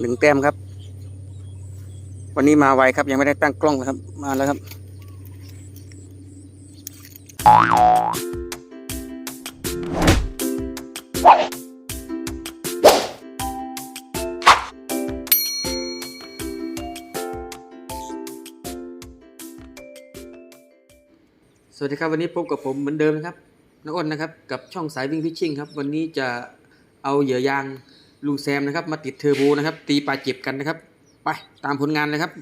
หนึ่งแต้มครับ วันนี้มาไวครับ ยังไม่ได้ตั้งกล้องนะครับ มาแล้วครับสวัสดีครับวันนี้พบกับผมเหมือนเดิมนะครับน้าอ้นนะครับ กับช่องสายวิ่งพิชชิ่งครับ วันนี้จะเอาเหยื่อยาง ลุงแซมนะครับ มาติดเทอร์โบนะครับ ตีปลาเจ็บกันนะครับ ไปตามผลงานเลยครับ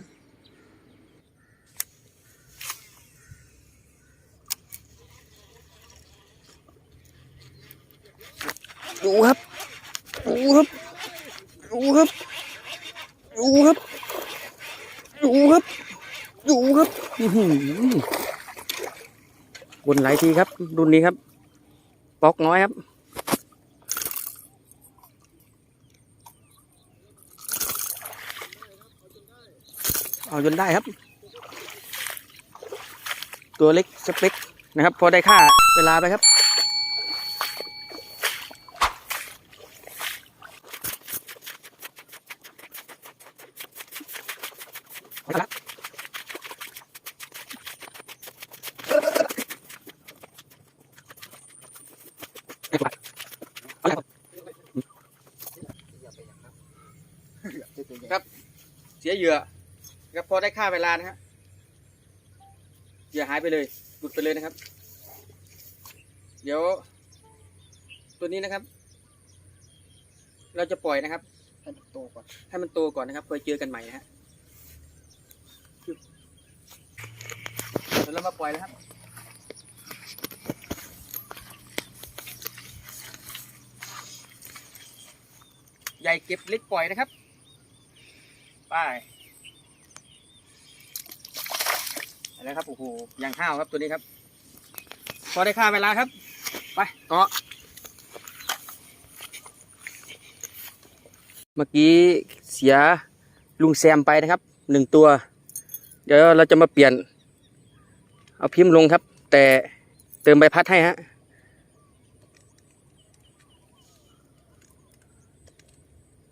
ดูครับดูครับดูครับดูครับดูครับดูครับอื้อหือวนหลายทีครับ รุ่นนี้ครับ ปอกน้อยครับ เอาจนได้ครับ ตัวเล็กสเปคนะครับ พอได้ค่าเวลาไปครับ ครับ เสียเหยื่อ ครับพอได้ค่าเวลานะฮะเหยื่อหายไปเลยหลุดไปเลยนะครับ เดี๋ยว ตัวนี้นะครับ เราจะปล่อยนะครับ ให้มันโตก่อนให้มันโตก่อนนะครับเพื่อเจอกันใหม่นะฮะเดี๋ยวเรามาปล่อยนะครับใหญ่เก็บเล็กปล่อยนะครับ ไป อะครับโอ้โหอย่างห้าวครับตัวนี้ครับ พอได้ค่าเวลาครับ ไปเกาะเมื่อกี้เสียลุงแซมไปนะครับหนึ่งตัว เดี๋ยวเราจะมาเปลี่ยน เอาพิมพ์ลงครับ แต่เติมใบพัดให้ฮะ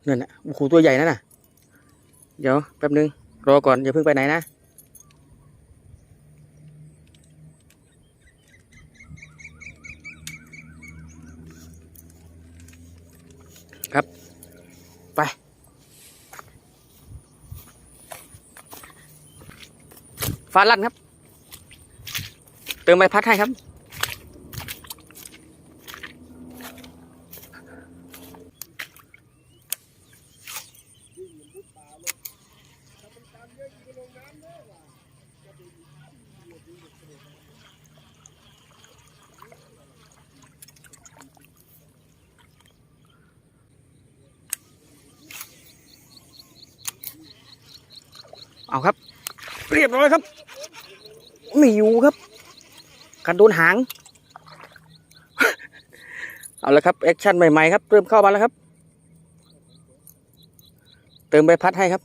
นั่นน่ะโอ้โหตัวใหญ่นั่นน่ะ เดี๋ยวแป๊บนึง รอก่อนอย่าเพิ่งไปไหนนะ ครับ ไป ฟ้าลั่นครับ เติมใบพัดให้ครับ เอาครับ เรียบร้อยครับ ไม่อยู่ครับกัดโดนหาง เอาละครับแอคชั่นใหม่ ๆ ครับ เริ่มเข้ามาแล้วครับ เติมใบพัดให้ครับ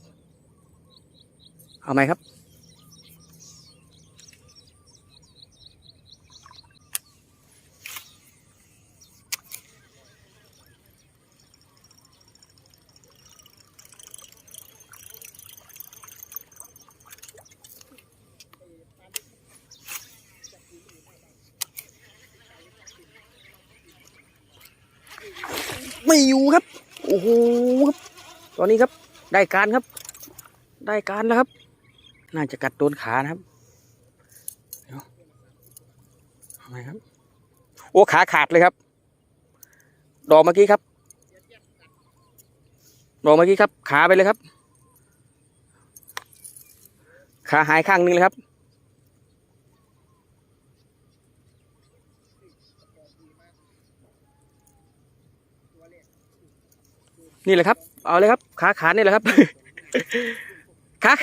เอาไหมครับ ไม่อยู่ครับ โอ้โหครับ ตอนนี้ครับ ได้การครับ ได้การแล้วครับ น่าจะกัดโดนขานะครับเดี๋ยวทำไมครับ โอ้ขาขาดเลยครับ ดอกเมื่อกี้ครับดอกเมื่อกี้ครับ ขาไปเลยครับ ขาหายข้างหนึงเลยครับ นี่แหละครับ เอาเลยครับ ขาขาดนี่แหละครับขา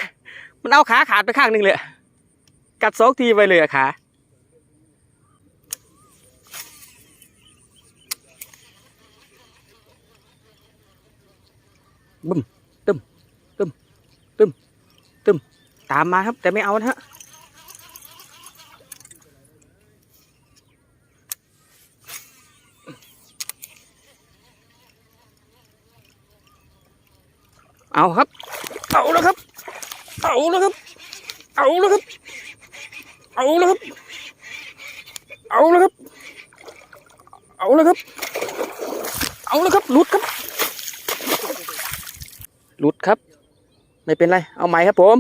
มันเอาขาขาดไปข้างหนึ่งเลยกัดสองทีไปเลยอะขาบึ้มตึมตึมตึมตึมตามมาครับ แต่ไม่เอานะฮะ เอาครับ เอาแล้วครับ เอาแล้วครับ เอาแล้วครับ เอาแล้วครับ เอาแล้วครับ เอาแล้วครับ เอาแล้วครับ หลุดครับ หลุดครับ ไม่เป็นไร เอาใหม่ครับผม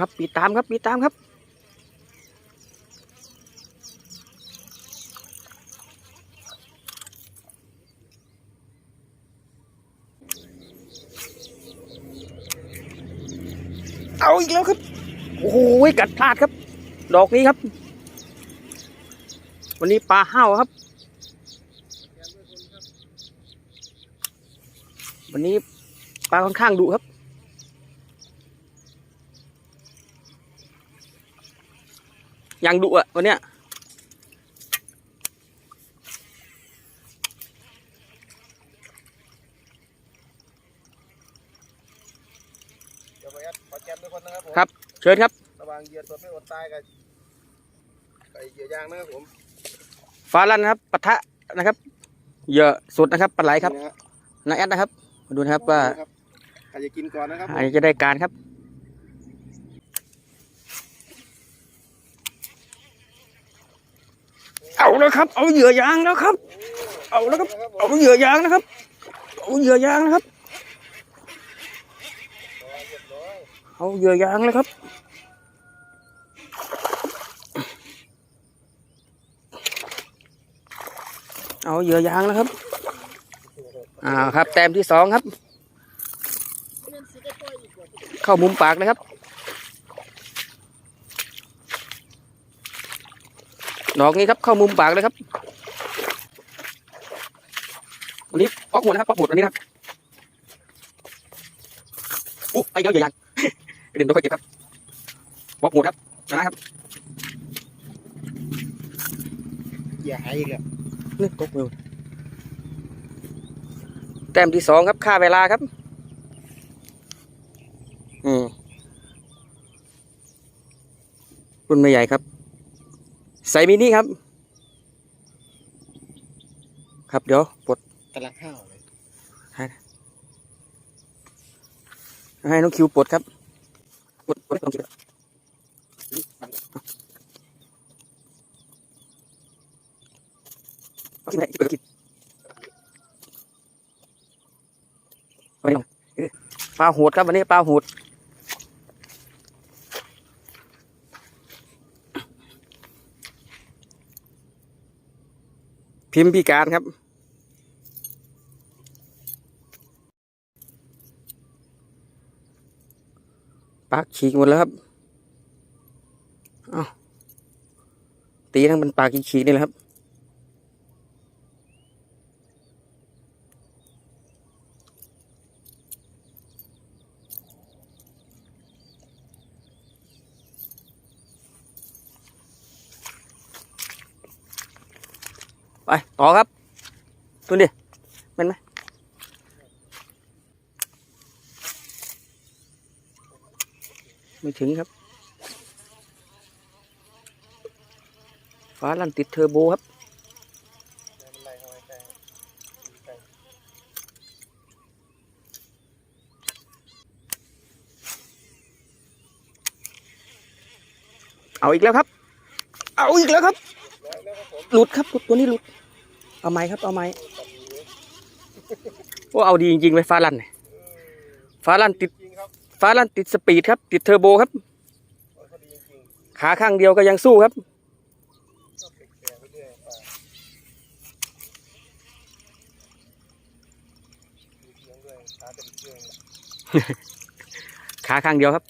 ครับปีตามครับปีตามครับ เอาอีกแล้วครับ โอ้โหกัดพลาดครับ ดอกนี้ครับ วันนี้ปลาห้าวครับ วันนี้ปลาค่อนข้างดุครับ ยังดุอะวันเนี้ยเดี๋ยวไปครับขอแจมทุกคนนะครับผมครับ เชิญครับระหว่างเหยื่อตัวไม่อดตายกับไก่เหยื่อยางนะครับผมฟ้าลั่นนะครับปะทะนะครับเหยอะสุดนะครับปลาไหลครับนี่นะฮะนาแอดนะครับมาดูนะครับว่าครับใครจะกินก่อนนะครับอันนี้จะได้การครับ เอา แล้วครับ เอาเหยื่อยางแล้วครับ เอาแล้วครับ เอาเหยื่อยางนะครับ เอาเหยื่อยางนะครับ เอาเหยื่อยางเลยครับ เอาเหยื่อยางแล้วครับ อ่าครับ แต้มที่สองครับ เข้ามุมปากเลยครับ ดอกนี้ครับเข้ามุมปากเลยครับวันนี้ปอกหมดนะครับปอกหมดวันนี้นะครับอุ๊ไปเยอะใหญ่ยังเด่นตัวค่อยเก็บครับปอกหมดครับชนะครับเหยื่อหายอีกแล้วนี่ตกมือแต้มที่สองครับค่าเวลาครับ อืมรุ่นไม่ใหญ่ครับ ใส่มินิครับ ครับเดี๋ยวปลดกำลังห้าวเลยให้น้องคิวปลดครับปลดปลดต้องคิวเอากินไหนกินเปิดกินเอาไปลงเออปลาโหดครับวันนี้ปลาโหด พิมพ์พิการครับ ปากฉีกหมดแล้วครับเอาตีทั้งเป็นปากฉีกนี่แหละครับ ไปต่อครับดูดิเป็นไหมไม่ถึงครับ ฟ้าลั่นติดเทอร์โบครับเอาอีกแล้วครับ เอาอีกแล้วครับ แล้วแล้วครับผมหลุดครับตัวนี้หลุด เอาไม้ครับ เอาไม้โอ้เอาดีจริงๆเลยฟ้าลั่นเนี่ยฟ้าลั่นติดจริงครับฟ้าลั่นติดสปีดครับ ติดเทอร์โบครับโอ้ยเขาดีจริงขาข้างเดียวก็ยังสู้ครับๆก็แปลกๆไปเรื่อยไปมีเสียงด้วยขาเป็นเครื่องขาข้างเดียวครับ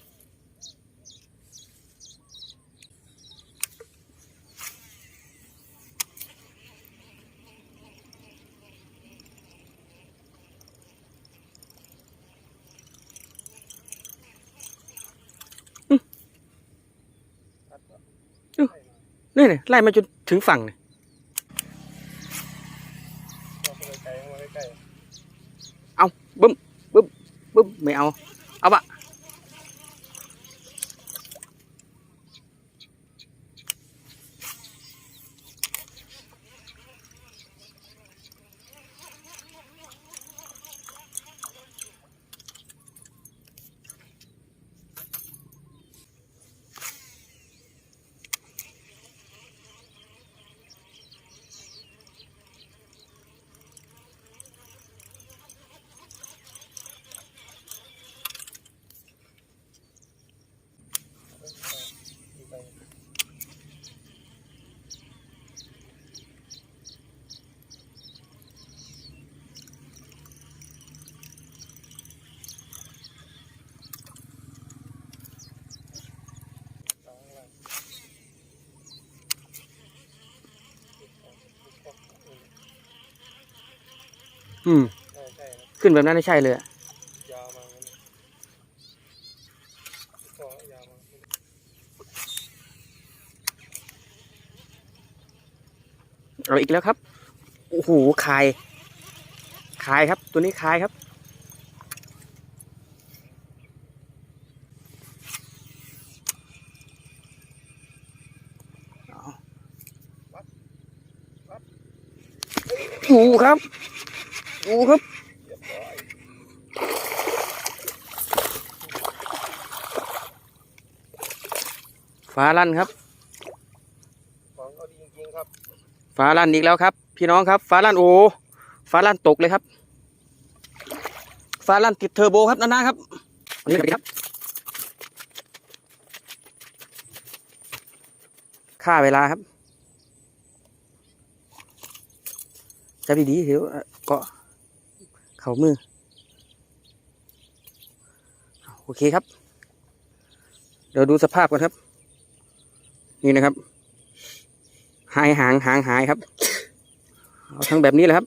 นี่เนี่ยไล่มาจนถึงฝั่งเนี่ยเอาบึ้มบึ้มบึ้มไม่เอา เอาปะ อืม ขึ้นแบบนั้นไม่ใช่เลยอะยาวมางั้นก็ยาวมาเอาอีกแล้วครับ โอ้โหคาย คายครับ ตัวนี้คายครับดูครับ ดูครับเรียบร้อยฟ้าลั่นครับของเขาดีจริงๆครับฟ้าลั่นอีกแล้วครับ พี่น้องครับฟ้าลั่นโอ้ฟ้าลั่นตกเลยครับฟ้าลั่นติดเทอร์โบครับนาๆครับอันนี้ครับค่าเวลาครับจับดีๆเดี๋ยวเกาะ เขามือ โอเคครับ เดี๋ยวดูสภาพก่อนครับ นี่นะครับ หายหางหางหายครับ เอาทั้งแบบนี้แหละครับ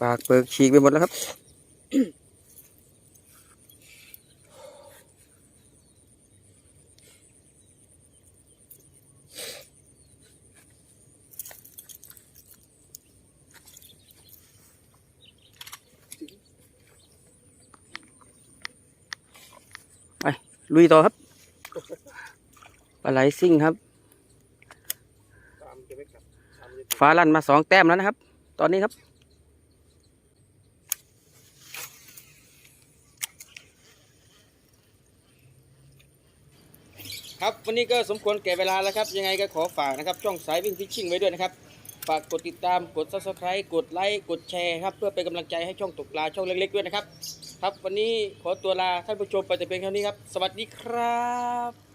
ปากเปิกฉีกไปหมดแล้วครับ ลุยต่อครับปลาไหลซิ่งครับ ฟ้าลั่นมาสองแต้มแล้วนะครับ ตอนนี้ครับ ครับวันนี้ก็สมควรแก่เวลาแล้วครับ ยังไงก็ขอฝากนะครับช่องสายวิ่งฟิชชิ่งไว้ด้วยนะครับ ฝากกดติดตามกด subscribe กดไลค์กดแชร์ครับ เพื่อเป็นกำลังใจให้ช่องตกปลาช่องเล็กๆด้วยนะครับ ครับวันนี้ขอตัวลาท่านผู้ชมไปแต่เพียงเท่านี้ครับ สวัสดีครับ